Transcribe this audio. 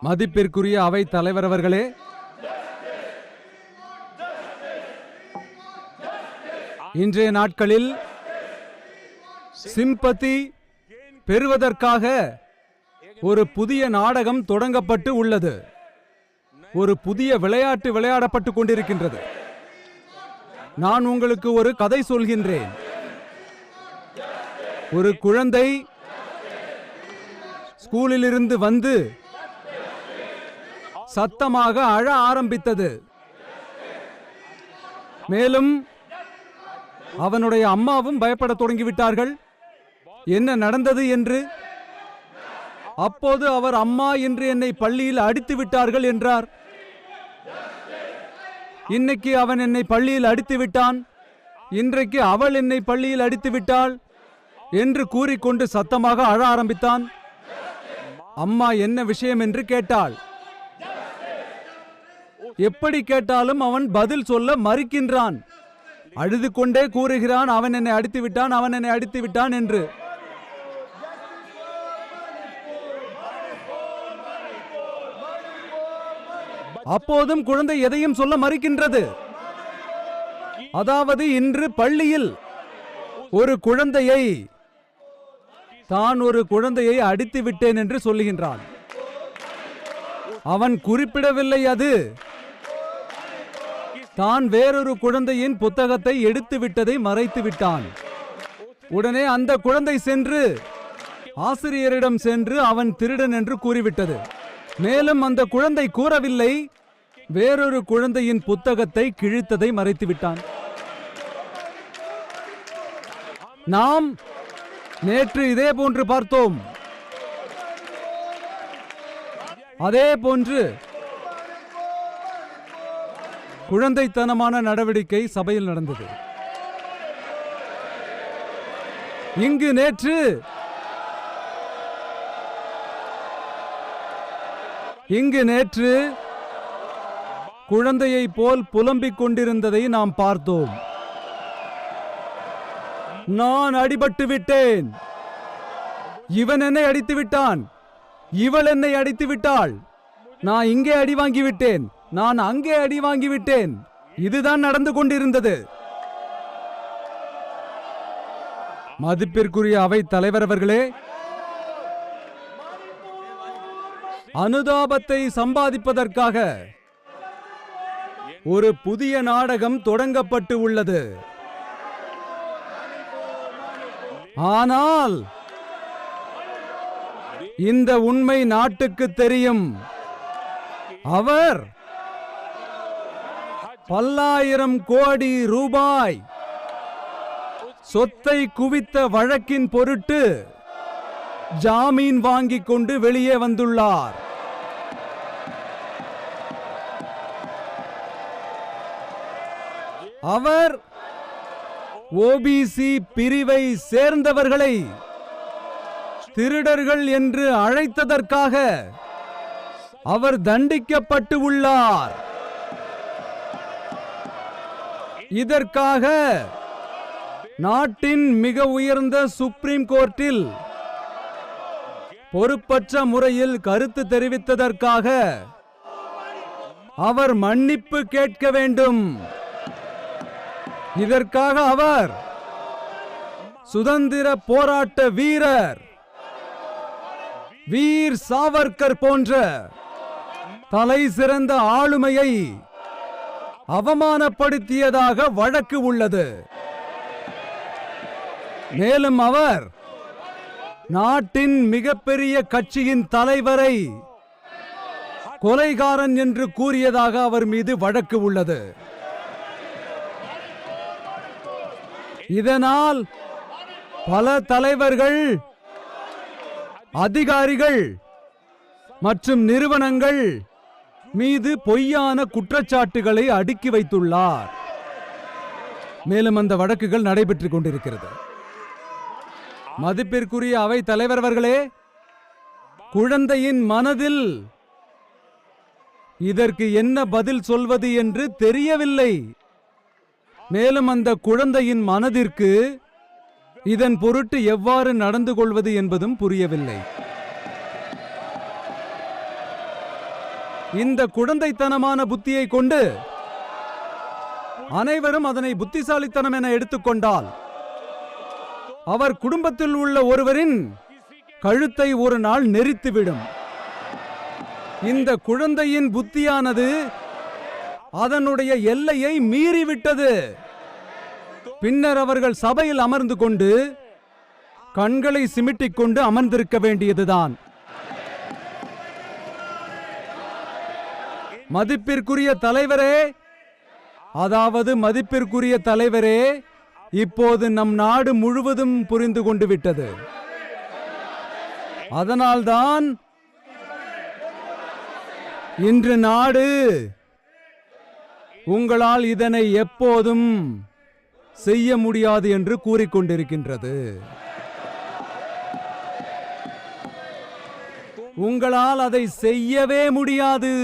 மதிப்பிற்குரிய அவை தலைவர் அவர்களே. இன்றைய நாட்களில் சிம்பத்தி பெறுவதற்காக ஒரு புதிய நாடகம் தொடங்கப்பட்டு உள்ளது. ஒரு புதிய விளையாட்டு விளையாடப்பட்டு கொண்டிருக்கின்றது. நான் உங்களுக்கு ஒரு கதை சொல்கின்றேன். ஒரு குழந்தை ஸ்கூலிலிருந்து வந்து சத்தமாக அழ ஆரம்பித்தது. மேலும் அவனுடைய அம்மாவும் பயப்படத் தொடங்கிவிட்டார்கள். என்ன நடந்தது என்று? அப்போது அவர் அம்மா என்று என்னை பள்ளியில் அடித்து விட்டார்கள் என்றார். இன்னைக்கு அவன் என்னை பள்ளியில் அடித்து விட்டான். இன்றைக்கு அவள் என்னை பள்ளியில் அடித்து விட்டாள் என்று கூறிக்கொண்டு சத்தமாக அழ ஆரம்பித்தான். அம்மா என்ன விஷயம் என்று கேட்டாள். எப்படி கேட்டாலும் அவன் பதில் சொல்ல மறுக்கின்றான். அழுது கொண்டே கூறுகிறான் அவன் என்னை அடித்து விட்டான் அவன் என்னை அடித்து விட்டான் என்று. அப்போதும் குழந்தை எதையும் சொல்ல மறுக்கின்றது. அதாவது இன்று பள்ளியில் ஒரு குழந்தையை தான் ஒரு குழந்தையை அடித்து விட்டேன் என்று சொல்லுகின்றான். அவன் குறிப்பிடவில்லை அது. தான் வேறொரு குழந்தையின் புத்தகத்தை எடுத்து விட்டதை மறைத்து விட்டான் உடனே அந்த குழந்தை சென்று ஆசிரியரிடம் சென்று அவன் திருடன் என்று கூறிவிட்டது. மேலும் அந்த குழந்தை கூறவில்லை வேறொரு குழந்தையின் புத்தகத்தை கிழித்ததை மறைத்து விட்டான் நாம் நேற்று இதே போன்று பார்த்தோம். அதே போன்று குழந்தைத்தனமான நடவடிக்கை சபையில் நடந்தது. இங்கு நேற்று இங்கு நேற்று குழந்தையை போல் புலம்பிக் கொண்டிருந்ததை நாம் பார்த்தோம். நான் அடிபட்டு விட்டேன். இவன் என்னை அடித்து விட்டான். இவள் என்னை அடித்து விட்டாள். நான் இங்கே அடி வாங்கி விட்டேன். நான் அங்கே அடி வாங்கிவிட்டேன். இதுதான் நடந்து கொண்டிருந்தது. மதிப்பிற்குரிய அவை தலைவர் அவர்களே அனுதாபத்தை சம்பாதிப்பதற்காக ஒரு புதிய நாடகம் தொடங்கப்பட்டு உள்ளது. ஆனால் இந்த உண்மை நாட்டுக்கு தெரியும். அவர் பல்லாயிரம் கோடி ரூபாய். சொத்தை குவித்த வழக்கின் பொருட்டு ஜாமீன் வாங்கிக் கொண்டு வெளியே வந்துள்ளார். அவர் ஓபிசி பிரிவை சேர்ந்தவர்களை திருடர்கள் என்று அழைத்ததற்காக அவர் தண்டிக்கப்பட்டு உள்ளார். இதற்காக நாட்டின் மிக உயர்ந்த சுப்ரீம் கோர்ட்டில் பொறுப்பற்ற முறையில் கருத்து தெரிவித்ததற்காக அவர் மன்னிப்பு கேட்க வேண்டும். இதற்காக அவர் சுதந்திர போராட்ட வீரர் வீர் சாவர்கர் போன்ற தலை சிறந்த ஆளுமையை அவமானப்படுத்தியதாக வழக்கு உள்ளது. மேலும் அவர் நாட்டின் மிகப்பெரிய கட்சியின் தலைவரை கொலைகாரன் என்று கூறியதாக அவர் மீது வழக்கு உள்ளது. இதனால் பல தலைவர்கள் அதிகாரிகள் மற்றும் நிறுவனங்கள் மீது பொய்யான குற்றச்சாட்டுகளை அடுக்கி வைத்துள்ளார். மேலும் அந்த வழக்குகள் நடைபெற்றுக் கொண்டிருக்கிறது. மதிப்பிற்குரிய அவை தலைவர் அவர்களே குழந்தையின் மனதில் இதற்கு என்ன பதில் சொல்வது என்று தெரியவில்லை. மேலும் அந்த குழந்தையின் மனதிற்கு இதன் பொருட்டு எவ்வாறு நடந்து கொள்வது என்பதும் புரியவில்லை. இந்த குழந்தைத்தனமான புத்தியை கொண்டு அனைவரும் அதனை புத்திசாலித்தனம் என எடுத்துக்கொண்டால் அவர் குடும்பத்தில் உள்ள ஒருவரின் கழுத்தை ஒரு நாள் நெரித்துவிடும். இந்த குழந்தையின் புத்தியானது அதனுடைய எல்லையை மீறிவிட்டது. பின்னர் அவர்கள் சபையில் அமர்ந்து கொண்டு கண்களை சிமிட்டிக் கொண்டு அமர்ந்திருக்க வேண்டியதுதான். மதிப்பிற்குரிய தலைவரே. அதாவது மதிப்பிற்குரிய தலைவரே இப்போது நம் நாடு முழுவதும் புரிந்து கொண்டு விட்டது. அதனால்தான் இன்று நாடு உங்களால் இதனை எப்போதும் செய்ய முடியாது என்று கூறிக்கொண்டிருக்கின்றது. உங்களால் அதை செய்யவே முடியாது.